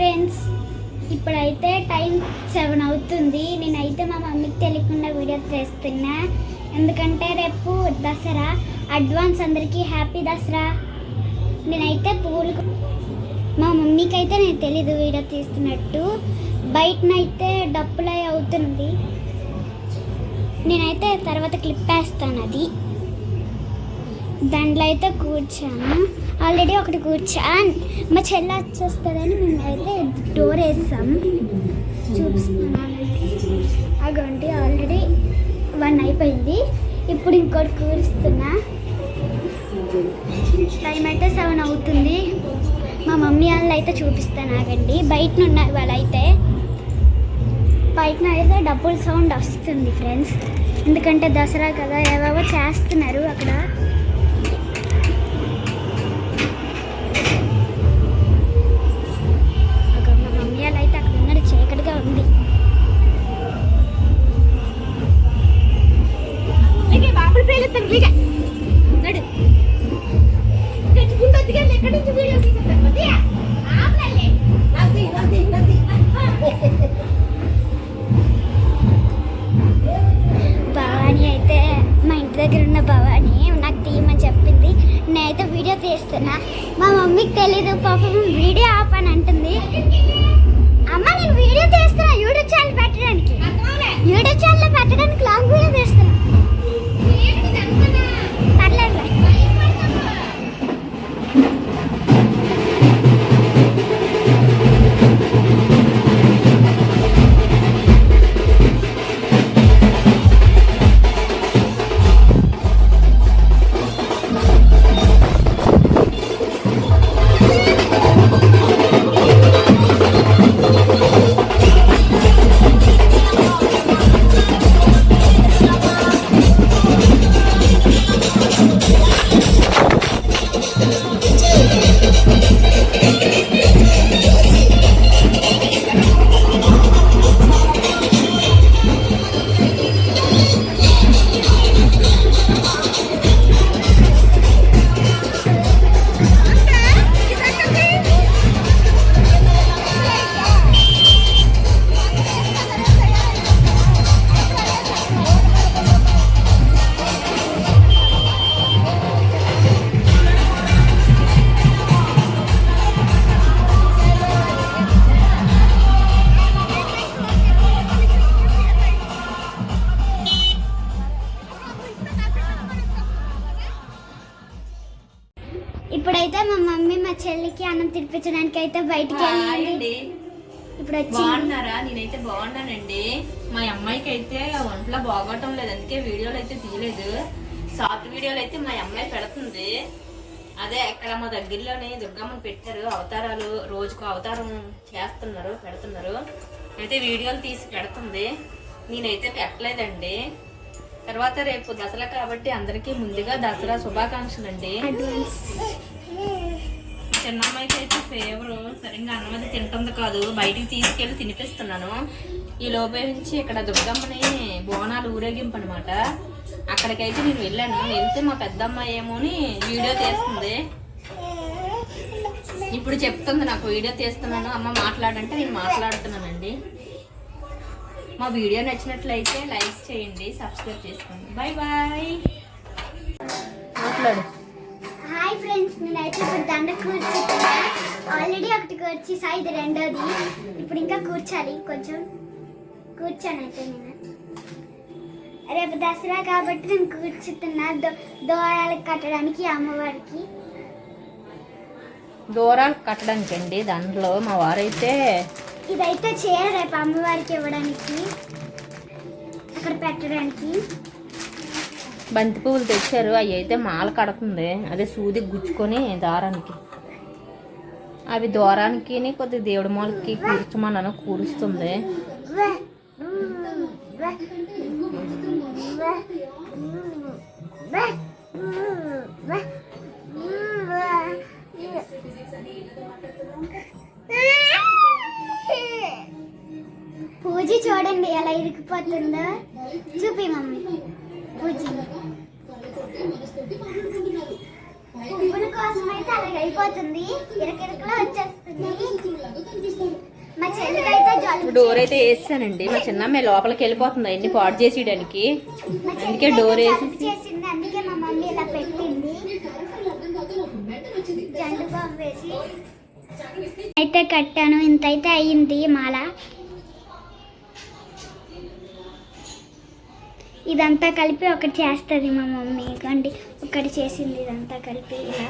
Friends ఇప్పుడైతే time seven అవుతుంది. నేనైతే మా మమ్మీకి తెలియకుండా వీడియో తీస్తున్నా ఎందుకంటే రేపు దసరా. అడ్వాన్స్ అందరికీ హ్యాపీ దసరా. నేనైతే పువ్వులు మా మమ్మీకి అయితే నేను తెలీదు వీడియో తీస్తున్నట్టు. బయటనైతే డప్పులై అవుతుంది. నేనైతే తర్వాత క్లిప్ వేస్తాను అది. దాంట్లో అయితే కూర్చాను. ఆల్రెడీ ఒకటి కూర్చాను. మా చెల్లి వచ్చేస్తుందని మేము అయితే డోర్ వేస్తాం చూపిస్తున్నాను అగండి ఆల్రెడీ వన్ అయిపోయింది. ఇప్పుడు ఇంకోటి కూరుస్తున్నా. టైం అయితే సెవెన్ అవుతుంది. మా మమ్మీ వాళ్ళు అయితే చూపిస్తాను ఆగండి బయట ఉన్నారు వాళ్ళైతే బయట అయితే డబ్బుల సౌండ్ వస్తుంది ఫ్రెండ్స్ ఎందుకంటే దసరా కదా ఏవేవో చేస్తున్నారు అక్కడ. భవానీ అయితే మా ఇంటి దగ్గర ఉన్న భవానీ నాకు తీయమని చెప్పింది. నేనైతే వీడియో తీస్తున్నా. మా మమ్మీకి తెలీదు పాపం ఇప్పుడైతే మా మమ్మీ మా చెల్లికి అన్నం తినిపించడానికి అయితే బయటికి వెళ్ళింది. అండి ఇప్పుడు బాగున్నారా? నేనైతే బాగున్నానండి. మా అమ్మాయికి అయితే ఒంట్లో బాగోటం లేదు. అందుకే వీడియోలు అయితే తీయలేదు. షార్ట్ వీడియోలు అయితే మా అమ్మాయి పెడుతుంది. అదే ఇక్కడ మా దగ్గరలోనే దుర్గమ్మని పెట్టారు. అవతారాలు రోజుకు అవతారం చేస్తున్నారు పెడుతున్నారు. అయితే వీడియోలు తీసి పెడుతుంది. నేనైతే పెట్టలేదండి. తర్వాత రేపు దసరా కాబట్టి అందరికీ ముందుగా దసరా శుభాకాంక్షలు అండి. చిన్నమ్మాయికి అయితే ఫేవర్ సరిగ్గా అన్నం అది తింటుంది కాదు. బయటికి తీసుకెళ్ళి తినిపిస్తున్నాను. ఈ లోపే నుంచి ఇక్కడ దుర్గమ్మని బోనాలు ఊరేగింపు అనమాట అక్కడికైతే నేను వెళ్ళాను. వెళ్తే మా పెద్దమ్మాయి ఏమోని వీడియో తీస్తుంది. ఇప్పుడు చెప్తుంది నాకు వీడియో తీస్తున్నాను. అమ్మ మాట్లాడంటే నేను మాట్లాడుతున్నానండి. మా వీడియో నచ్చినట్లయితే లైక్ చేయండి సబ్స్క్రైబ్ చేసుకోండి. బాయ్ బాయ్ మాట్లాడు. హాయ్ ఫ్రెండ్స్ నేనైతే ఇప్పుడు దండ కూర్చుతున్నా ఆల్రెడీ ఒకటి కూర్చేసా ఇది రెండోది. ఇప్పుడు ఇంకా కూర్చాలి కొంచెం కూర్చాను అయితే నేను. రేపు దసరా కాబట్టి నేను కూర్చుతున్నా దో దోరాలకు కట్టడానికి అమ్మవారికి. దూరాలు కట్టడానికి అండి దాంట్లో మా వారైతే ఇదైతే చీర రేపు అమ్మవారికి ఇవ్వడానికి అక్కడ పెట్టడానికి. బంతి పువ్వులు తెచ్చారు. అవి అయితే మాల కడుతుంది. అదే సూది గుచ్చుకొని దారానికి. అవి దూరానికి కొద్ది దేవుడి మాలకి కూర్చోమన్నాను కూరుస్తుంది. పూజ ఇరికిపోతుందో చూపి మమ్మీ. పూజ పువ్వుల కోసం అయితే అలాగ అయిపోతుంది. ఇరకిరకలా వచ్చేస్తుంది. డోర్ అయితే వేసానండి మా చిన్నమ్మాయి లోపలికి వెళ్ళిపోతుంది. అన్ని పాడు చేసేయడానికి. అందుకే డోర్ అయితే వేసి జంప్ చేసింది. అందుకే మా మమ్మీ ఇలా పెట్టింది. జండు బాంబు వేసి అయితే కట్టాను. ఇంత అయితే అయ్యింది మాల. ఇదంతా కలిపి ఒకటి చేస్తుంది మా మమ్మీ. ఇగోండి ఒకటి చేసింది ఇదంతా కలిపి ఇలా.